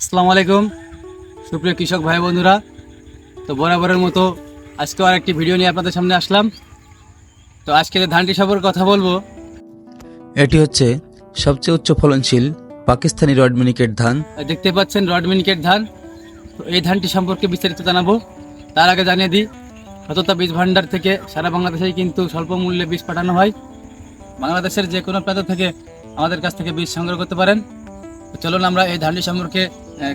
আসসালামু আলাইকুম। সুপ্রিয় কৃষক ভাই বন্ধুরা তো বরাবরের মতো আজকেও আর একটি ভিডিও নিয়ে আপনাদের সামনে আসলাম। তো আজকে যে ধানটি সম্পর্কে কথা বলব এটি হচ্ছে সবচেয়ে উচ্চ ফলনশীল পাকিস্তানি রড মিনিকেট ধান। দেখতে পাচ্ছেন রড মিনিকেট ধান। তো এই ধানটি সম্পর্কে বিস্তারিত জানাব। তার আগে জানিয়ে দিই সততা বীজ ভান্ডার থেকে সারা বাংলাদেশেই কিন্তু স্বল্প মূল্যে বীজ পাঠানো হয়। বাংলাদেশের যে কোনো প্রান্ত থেকে আমাদের কাছ থেকে বীজ সংগ্রহ করতে পারেন। চলুন আমরা এই ধানটি সম্পর্কে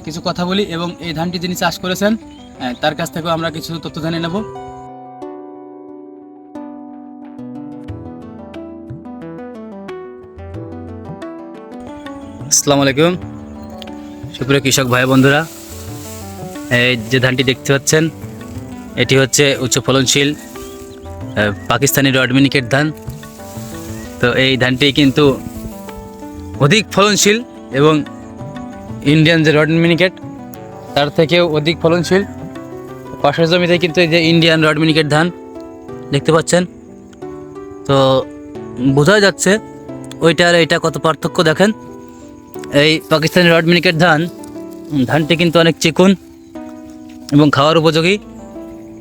কিছু কথা বলি এবং এই ধানটি যিনি চাষ করেছেন তার কাছ থেকেও আমরা কিছু তথ্য জানিয়ে নেব। আসসালামু আলাইকুম। সুপ্রিয় কৃষক ভাই বন্ধুরা, এই যে ধানটি দেখতে পাচ্ছেন, এটি হচ্ছে উচ্চ ফলনশীল পাকিস্তানি রড মিনিকেট ধান। তো এই ধানটি কিন্তু অধিক ফলনশীল এবং ইন্ডিয়ান যে রড মিনিকেট তার থেকেও অধিক ফলনশীল। পাশের জমিতে কিন্তু এই যে ইন্ডিয়ান রড মিনিকেট ধান, দেখতে পাচ্ছেন। তো বোঝা যাচ্ছে ওইটা আর এইটা কত পার্থক্য দেখেন। এই পাকিস্তানি রড মিনিকেট ধান, ধানটি কিন্তু অনেক চিকুন এবং খাওয়ার উপযোগী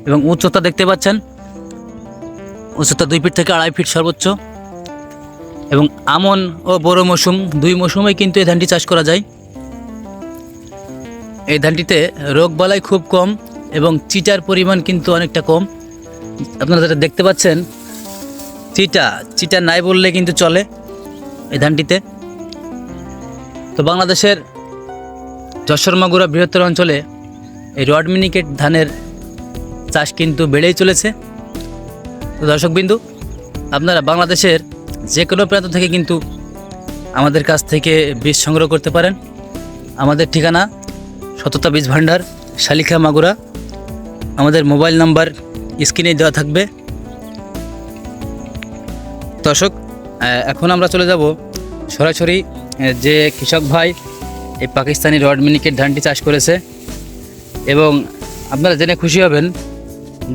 এবং উচ্চতা দেখতে পাচ্ছেন। উচ্চতা দুই ফিট থেকে আড়াই ফিট সর্বোচ্চ। এবং আমন ও বড় মৌসুম, দুই মৌসুমেই কিন্তু এই ধানটি চাষ করা যায়। এই ধানটিতে রোগবালাই খুব কম এবং চিটার পরিমাণ কিন্তু অনেকটা কম। আপনারা যেটা দেখতে পাচ্ছেন, চিটা চিটা নাই বললে কিন্তু চলে এই ধানটিতে। তো বাংলাদেশের যশোর মাগুরা বৃহত্তর অঞ্চলে এই রড মিনিকেট ধানের চাষ কিন্তু বেড়েই চলেছে। তো দর্শকবিন্দু আপনারা বাংলাদেশের যে কোনো প্রান্ত থেকে কিন্তু আমাদের কাছ থেকে বীজ সংগ্রহ করতে পারেন। আমাদের ঠিকানা সততা বীজ ভাণ্ডার, শালিখা মাগুরা। আমাদের মোবাইল নাম্বার স্ক্রিনে দেওয়া থাকবে। দর্শক এখন আমরা চলে যাব সরাসরি যে কৃষক ভাই এই পাকিস্তানি রড মিনিকেট ধানটি চাষ করেছে। এবং আপনারা জেনে খুশি হবেন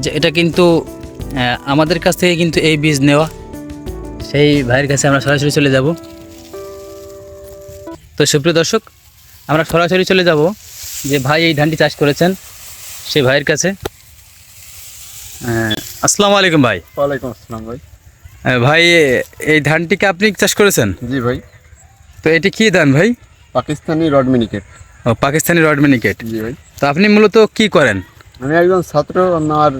যে এটা কিন্তু আমাদের কাছ থেকে কিন্তু এই বীজ নেওয়া। সেই ভাইয়ের কাছে আমরা সরাসরি চলে যাব। তো সুপ্রিয় দর্শক, আমরা সরাসরি চলে যাব। যে ভাই এই ধানটি চাষ করেছেন সেই ভাইয়ের কাছে। আহ, আসসালামু আলাইকুম ভাই। ওয়ালাইকুম আসসালাম ভাই। আহ, ভাই এই ধানটিকে আপনি চাষ করেছেন? জি ভাই। তো এটি কি ধান ভাই? পাকিস্তানি রড মিনিকেট। ও পাকিস্তানি রড মিনিকেট। জি ভাই। তো আপনি মূলত কি করেন? আমি একজন ছাত্র আমার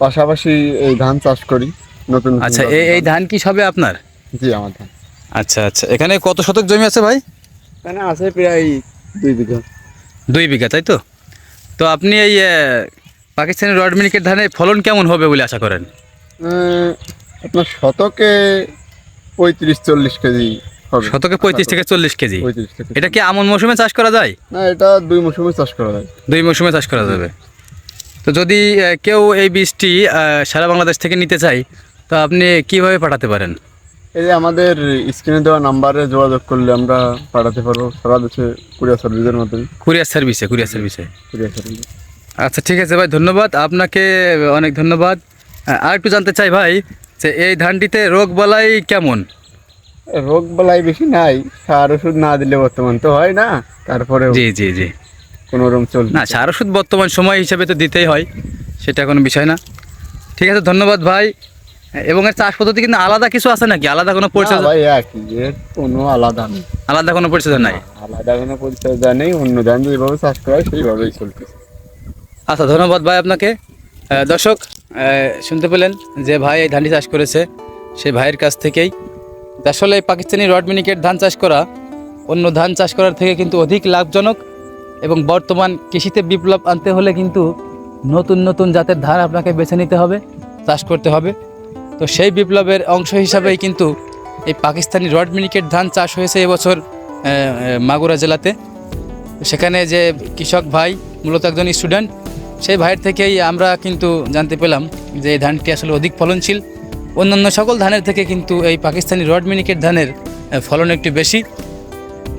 পাশাপাশি এই ধান চাষ করি নতুন নতুন আচ্ছা এই এই ধান কি সবে আপনার? জি আমার ধান। আচ্ছা আচ্ছা। এখানে কত শতক জমি আছে ভাই? এখানে আছে প্রায় দুই বিঘা। দুই বিঘা তাই তো? তো আপনি এই পাকিস্তানি রড মিনিকেট ধানের ফলন কেমন হবে বলে আশা করেন? আপনার শতকে পঁয়ত্রিশ চল্লিশ কেজি শতকে পঁয়ত্রিশ থেকে চল্লিশ কেজি? এটা কি আমন মৌসুমে চাষ করা যায়? না এটা দুই মৌসুমে চাষ করা যায়। দুই মৌসুমে চাষ করা যাবে। তো যদি কেউ এই বীজটি সারা বাংলাদেশ থেকে নিতে চায় তো আপনি কীভাবে পাঠাতে পারেন? এই যে আমাদের স্ক্রিনে দেওয়া নাম্বারে যোগাযোগ করলে আমরা পাঠাতে পারব। সারা দেশে কুরিয়ার সার্ভিসের মাধ্যমে। কুরিয়ার সার্ভিসে কুরিয়ার সার্ভিসে কুরিয়ার সার্ভিস আচ্ছা ঠিক আছে ভাই ধন্যবাদ। আপনাকে অনেক ধন্যবাদ। আর একটু জানতে চাই ভাই যে এই ধানটিতে রোগ বালাই কেমন? রোগ বালাই বেশি নাই সার ওষুধ না দিলে বর্তমান তো হয় না তারপরে জি জি জি। কোনো রকম চলছে। না সার ওষুধ বর্তমান সময় হিসেবে তো দিতেই হয় সেটা কোনো বিষয় না। ঠিক আছে ধন্যবাদ ভাই। এবং এর চাষ পদ্ধতি কিন্তু আলাদা কিছু আছে নাকি? আলাদা কোনো না পরিচর্যা ভাই একই এর কোনো আলাদা নেই। আলাদা কোনো পরিচর্যা নাই? আলাদা কোনো পরিচর্যা নেই অন্য ধান যেভাবে চাষ করা হয় সেইভাবেই চলতেছে। আচ্ছা ধন্যবাদ ভাই আপনাকে। দর্শক শুনতে পেলেন যে ভাই এই ধানটি চাষ করেছে সেই ভাইয়ের কাছ থেকেই। আসলে পাকিস্তানি রড মিনিকেট ধান চাষ করা অন্য ধান চাষ করার থেকে কিন্তু অধিক লাভজনক এবং বর্তমান কৃষিতে বিপ্লব আনতে হলে কিন্তু নতুন নতুন জাতের ধান আপনাকে বেছে নিতে হবে চাষ করতে হবে। তো সেই বিপ্লবের অংশ হিসাবেই কিন্তু এই পাকিস্তানি রড মিনিকেট ধান চাষ হয়েছে এবছর মাগুরা জেলাতে। সেখানে যে কৃষক ভাই, মূলত একজন স্টুডেন্ট, সেই ভাইয়ের থেকেই আমরা কিন্তু জানতে পেলাম যে এই ধানটি আসলে অধিক ফলনশীল। অন্যান্য সকল ধানের থেকে কিন্তু এই পাকিস্তানি রড মিনিকেট ধানের ফলন একটু বেশি।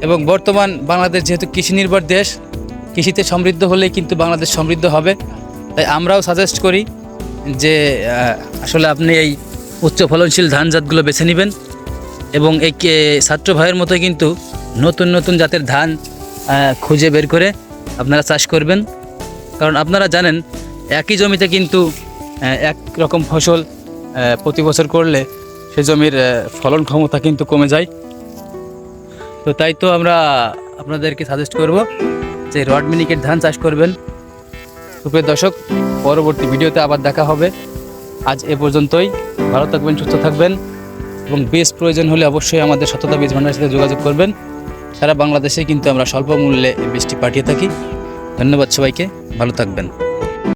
এবং বর্তমান বাংলাদেশ যেহেতু কৃষি নির্ভর দেশ, কৃষিতে সমৃদ্ধ হলেই কিন্তু বাংলাদেশ সমৃদ্ধ হবে। তাই আমরাও সাজেস্ট করি যে আসলে আপনি এই উচ্চ ফলনশীল ধান জাতগুলো বেছে নেবেন এবং এই ছাত্র ভাইয়ের মতো কিন্তু নতুন নতুন জাতের ধান খুঁজে বের করে আপনারা চাষ করবেন। কারণ আপনারা জানেন, একই জমিতে কিন্তু এক রকম ফসল প্রতি বছর করলে সে জমির ফলন ক্ষমতা কিন্তু কমে যায়। তো তাই তো আমরা আপনাদেরকে সাজেস্ট করব যে রড মিনিকেট ধান চাষ করবেন। সুপ্রিয় দর্শক, পরবর্তী ভিডিওতে আবার দেখা হবে। আজ এ পর্যন্তই। ভালো থাকবেন, সুস্থ থাকবেন এবং বেশ প্রয়োজন হলে অবশ্যই আমাদের সততা বীজ ভান্ডারের সাথে যোগাযোগ করবেন। সারা বাংলাদেশে কিন্তু আমরা স্বল্প মূল্যে এই বীজটি পাঠিয়ে থাকি। ধন্যবাদ সবাইকে, ভালো থাকবেন।